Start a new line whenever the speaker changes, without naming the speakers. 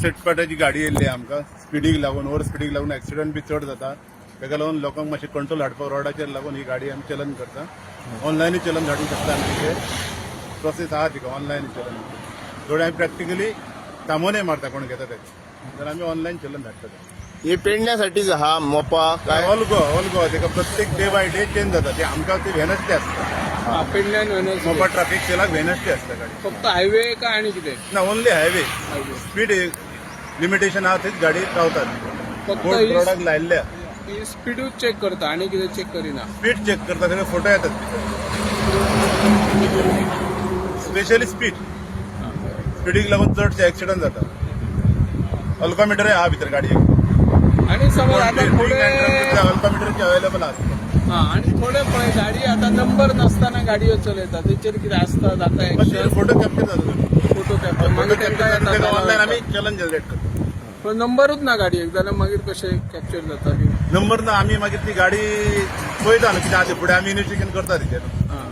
सेटपाटाची गाडी येयल्ली आमकां. स्पिडीक लागून ओव्हर स्पिडीक लागून एक्सिडंट बी चड जाता. ताका लागून लोकांक मातशें कंट्रोल हाडपाक रोडाचेर लागून ही गाडी आमी चलन करता. ऑनलायनूय चलन धाडूंक शकता आमी तिचे प्रोसेस आहा तिका ऑनलायन चलन. थोडे आमी प्रॅक्टिकली तामोने मारता कोण घेता तेका तर आमी ऑनलायन चलन धाडटा
हे पेडण्यासाठीच हा मोपा काय?
ऑल गो ऑल गो ताका प्रत्येक डे बाय डे चेंज जाता. ते आमकां ती वेनसडे आसता
पेडण्यान वेनसडे
मोपा ट्रॅफिक सेलाक वेनसडे आसता गाडी.
फक्त हायवे का आणि कितें
ना ओनली हायवे स्पीड लिमिटेशन आहा. थंयच गाडी रावतात
फक्त ही-
प्रोडक्ट लायल्ल्या
ही स्पीडूच चेक करता आणि कितें चेक करिना.
स्पीड चेक करता सगळे फोटो येतात. स्पेशली स्पीड स्पीडीक लागून चडशे एक्सिडंट जाता अल्कोमिटर आहा भितर गाडयेक
आणि समज आता फुडें
अल्कोमिटरचे अवेलेबल आहा
हा आणि थोडे गाडी आता नंबर नसताना गाडयो चलयता तेचेर कितें आसता जाता
फोटो कॅप्चर जाता
फोटो कॅप्चर मागीर तेंका येता
ऑनलायन आमी चलन जनरेट करता.
पण नंबरूच ना गाडयेक जाल्यार मागीर कशें कॅप्चर जाता बी
नंबर ना आमी मागीर ती गाडी पळयता न्हू कितें आहा ते फुडें आमी इन्व्हेस्टिगेशन करता तिचेर
हा.